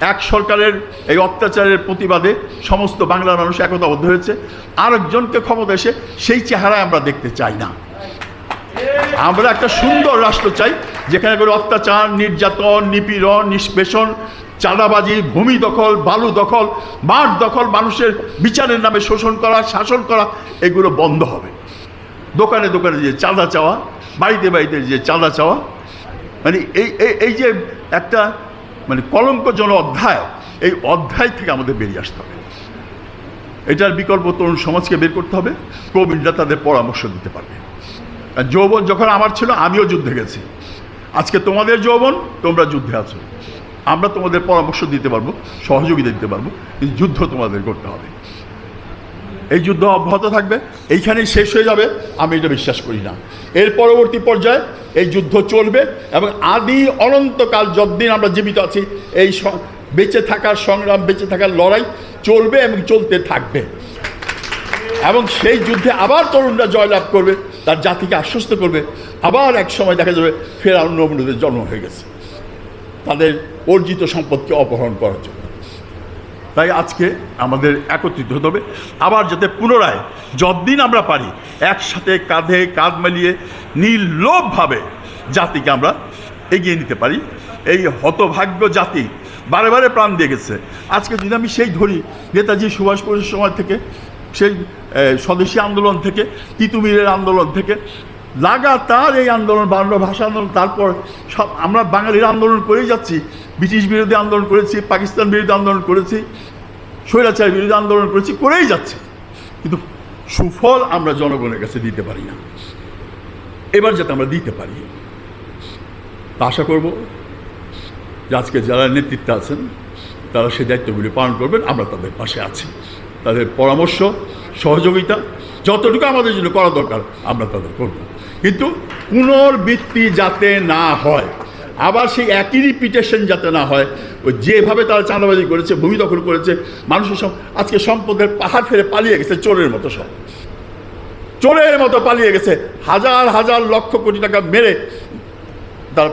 এক সরকারের এই অত্যাচারের প্রতিবাদে সমস্ত বাংলার মানুষ একতাবদ্ধ হয়েছে। আরেকজনকে ক্ষমতা এসে সেই চেহারায় আমরা দেখতে চাই না। আমরা একটা সুন্দর রাষ্ট্র চাই, যেখানে করে অত্যাচার, নির্যাতন, নিপীড়ন, নিষ্পেষণ, চাঁদাবাজি, ভূমি দখল, বালু দখল, মাঠ দখল, মানুষের বিচারের নামে শোষণ করা, শাসন করা, এগুলো বন্ধ হবে। দোকানে দোকানে যে চাঁদা চাওয়া, বাড়িতে বাড়িতে যে চাঁদা চাওয়া মানে এই এই- এই যে একটা মানে কলঙ্কজন অধ্যায়, এই অধ্যায় থেকে আমাদের বেরিয়ে আসতে হবে। এটার বিকল্প তরুণ সমাজকে বের করতে হবে, প্রবীণরা তাদের পরামর্শ দিতে পারবে। যৌবন যখন আমার ছিল, আমিও যুদ্ধে গেছি। আজকে তোমাদের যৌবন, তোমরা যুদ্ধে আছো। আমরা তোমাদের পরামর্শ দিতে পারব, সহযোগিতা দিতে পারব, কিন্তু যুদ্ধ তোমাদের করতে হবে। এই যুদ্ধ অব্যাহত থাকবে, এইখানেই শেষ হয়ে যাবে, আমি এটা বিশ্বাস করি না। এর পরবর্তী পর্যায়ে এই যুদ্ধ চলবে এবং আদি অনন্তকাল যতদিন আমরা জীবিত আছি, এই বেঁচে থাকার সংগ্রাম, বেঁচে থাকার লড়াই চলবে এবং চলতে থাকবে। এবং সেই যুদ্ধে আবার তরুণরা জয়লাভ করবে, তার জাতিকে আশ্বস্ত করবে। আবার এক সময় দেখা যাবে ফের অন্য জন্ম হয়ে গেছে। তাদের অর্জিত সম্পদকে অপহরণ করার জন্য। তাই আজকে আমাদের একত্রিত হতে হবে। আবার যাতে পুনরায় যতদিন আমরা পারি একসাথে কাঁধে কাঁধ মিলিয়ে নির্লোভভাবে জাতিকে আমরা এগিয়ে নিতে পারি। এই হতভাগ্য জাতি বারে বারে প্রাণ দিয়ে গেছে। আজকে যদি আমি সেই ধরি, নেতাজি সুভাষ বোসের সময় থেকে, সেই স্বদেশী আন্দোলন থেকে, তিতুমিরের আন্দোলন থেকে লাগাতার এই আন্দোলন, বাংলা ভাষা আন্দোলন, তারপর সব আমরা বাঙালির আন্দোলন করেই যাচ্ছি। ব্রিটিশ বিরোধী আন্দোলন করেছি, পাকিস্তান বিরোধী আন্দোলন করেছি, স্বৈরাচার বিরোধী আন্দোলন করেছি, করেই যাচ্ছি। কিন্তু সুফল আমরা জনগণের কাছে দিতে পারি না। এবার যাতে আমরা দিতে পারি। আশা করব যে আজকে যারা নেতৃত্বে আছেন, তারা সেই দায়িত্বগুলি পালন করবেন, আমরা তাদের পাশে আছি। তাদের পরামর্শ, সহযোগিতা, যতটুকু আমাদের জন্য করা দরকার, আমরা তাদের করব। কিন্তু পুনর্বৃত্তি যাতে না হয়, আবার সেই একই রিপিটেশন যাতে না হয়, ওই যেভাবে তারা চাঁদাবাজি করেছে, ভূমি দখল করেছে, মানুষের সব আজকে সম্পদের পাহাড় ফেলে পালিয়ে গেছে চোরের মতো সব। চোরের মতো পালিয়ে গেছে, হাজার হাজার লক্ষ কোটি টাকা মেরে তার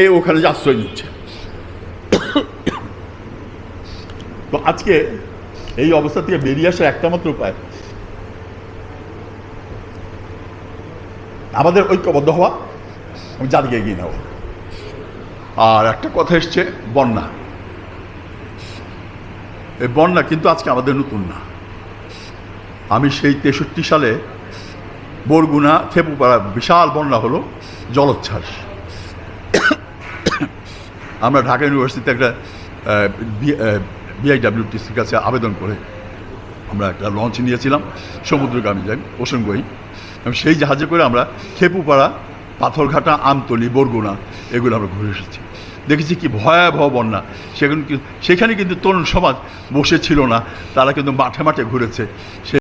এ ওখানে আশ্রয় নিচ্ছে। তো আজকে এই অবস্থা থেকে বেরিয়ে আসার একটা মাত্র উপায় আমাদের ঐক্যবদ্ধ হওয়া এবং জাতিকে এগিয়ে নেওয়া আর একটা কথা এসছে, বন্যা। এই বন্যা কিন্তু আজকে আমাদের নতুন না। আমি সেই তেষট্টি সালে বরগুনা খেপুপাড়া বিশাল বন্যা হলো, জলোচ্ছ্বাস। আমরা ঢাকা ইউনিভার্সিটিতে একটা বিআইডাব্লিউটিসির কাছে আবেদন করে আমরা একটা লঞ্চ নিয়েছিলাম, সমুদ্রগামী যাই ওশনগই এবং সেই জাহাজে করে আমরা খেপুপাড়া, পাথরঘাটা, আমতলি, বরগুনা এগুলো আমরা ঘুরে এসেছি। দেখেছি কি ভয়াবহ বন্যা। সেখানে সেখানে কিন্তু তরুণ সমাজ বসেছিল না। তারা কিন্তু মাঠে মাঠে ঘুরেছে। সে